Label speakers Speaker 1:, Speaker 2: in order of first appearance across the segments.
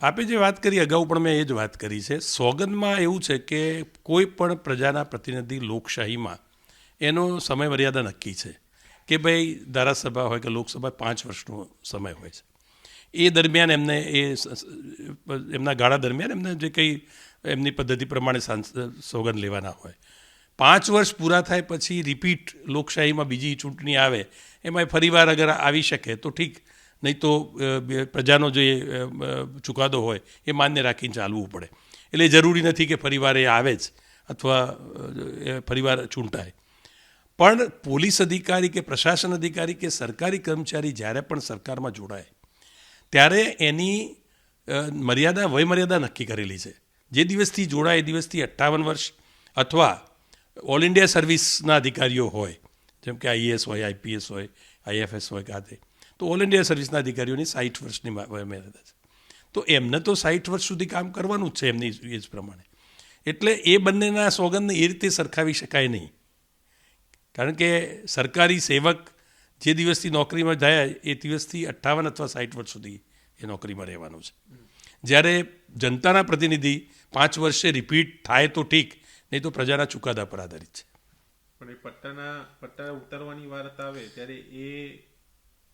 Speaker 1: આપે જે વાત કરી, અગાઉ પણ મેં એ જ વાત કરી છે. સોગંદમાં એવું છે કે કોઈ પણ પ્રજાના પ્રતિનિધિ લોકશાહીમાં એનો સમય મર્યાદા નક્કી છે કે ભાઈ ધારાસભા હોય કે લોકસભા પાંચ વર્ષનો સમય હોય છે. એ દરમિયાન એમને એ એમના ગાળા દરમિયાન એમને જે કંઈ એમની પદ્ધતિ પ્રમાણે સોગંદ લેવાના હોય. પાંચ વર્ષ પૂરા થાય પછી રિપીટ લોકશાહીમાં બીજી ચૂંટણી આવે એમાં ફરીવાર અગર આવી શકે તો ઠીક. નહીં તો પ્રજાનો જે ચુકાદો હોય, એ માન્ય રાખીને ચાલવું પડે. એટલે જરૂરી નથી કે ફરીવાર એ આવે જ અથવા ફરીવાર ચૂંટાય. પણ પોલીસ અધિકારી કે પ્રશાસન અધિકારી કે સરકારી કર્મચારી જ્યારે પણ સરકારમાં જોડાય, ત્યારે એની મર્યાદા, વયમર્યાદા નક્કી કરેલી છે. જે દિવસથી જોડાય, એ દિવસથી અઠ્ઠાવન વર્ષ અથવા ઓલ ઇન્ડિયા સર્વિસના અધિકારીઓ હોય, જેમ કે આઈએએસ હોય આઈપીએસ હોય આઈએફએસ હોય કાતે તો ઓલ ઇન્ડિયા સર્વિસના અધિકારીઓની સાઠ વર્ષની મર્યાદા છે. તો એમને તો સાઠ વર્ષ સુધી કામ કરવાનું જ છે એમની એજ પ્રમાણે. એટલે એ બંનેના સોગંદને એ રીતે સરખાવી શકાય નહીં. કારણ કે સરકારી સેવક જે દિવસથી નોકરીમાં જાય, એ દિવસથી અઠ્ઠાવન અથવા સાઠ વર્ષ સુધી એ નોકરીમાં રહેવાનું છે. જ્યારે જનતાના પ્રતિનિધિ પાંચ વર્ષે રિપીટ થાય તો ઠીક, નહીં તો પ્રજાના ચુકાદા પર આધારિત છે.
Speaker 2: પણ એ પટ્ટાના, પટ્ટા ઉતારવાની વાત આવે ત્યારે એ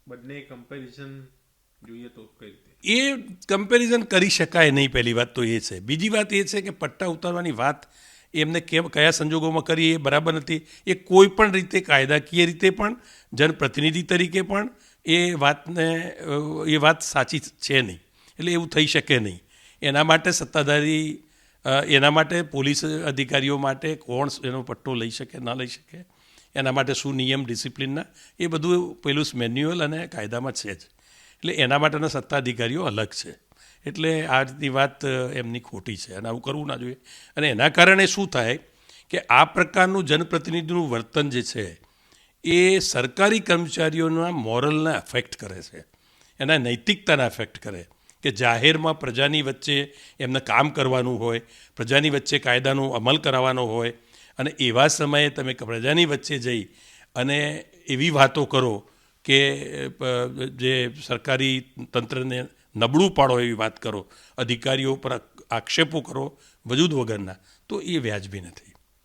Speaker 2: બંને કમ્પેરિઝન જોઈએ તો કઈ રીતે?
Speaker 1: એ કમ્પેરિઝન કરી શકાય નહીં, પહેલી વાત તો એ છે. બીજી વાત એ છે કે પટ્ટા ઉતારવાની વાત એમને કેમ કયા સંજોગોમાં કરી એ બરાબર નથી. એ કોઈ પણ રીતે, કાયદાકીય રીતે પણ, જનપ્રતિનિધિ તરીકે પણ એ વાતને એ વાત સાચી છે નહીં. એટલે એવું થઈ શકે નહીં. એના માટે સત્તાધારી એના માટે પોલીસ અધિકારીઓ માટે કોણ એનો પટ્ટો લઈ શકે, ન લઈ શકે, એના માટે શું નિયમ ડિસિપ્લિનના એ બધું પેલું મેન્યુઅલ અને કાયદામાં છે જ. એટલે એના માટેના સત્તાધિકારીઓ અલગ છે. એટલે આજની વાત એમની ખોટી છે અને આવું કરવું ના જોઈએ. અને એના કારણે શું થાય કે આ પ્રકારનું જનપ્રતિનિધિનું વર્તન જે છે, એ સરકારી કર્મચારીઓના મોરલને અફેક્ટ કરે છે. એના નૈતિકતાને અફેક્ટ કરે. કે જાહેરમાં પ્રજાની વચ્ચે એમને કામ કરવાનું હોય, પ્રજાની વચ્ચે કાયદાનો અમલ કરાવવાનો હોય, અને એવા સમયે તમે પ્રજાની વચ્ચે જઈ અને એવી વાતો કરો કે જે સરકારી તંત્રને નબળું પાડો એવી વાત કરો, અધિકારીઓ પર આક્ષેપો કરો વજૂદ વગરના, તો એ વ્યાજબી નથી.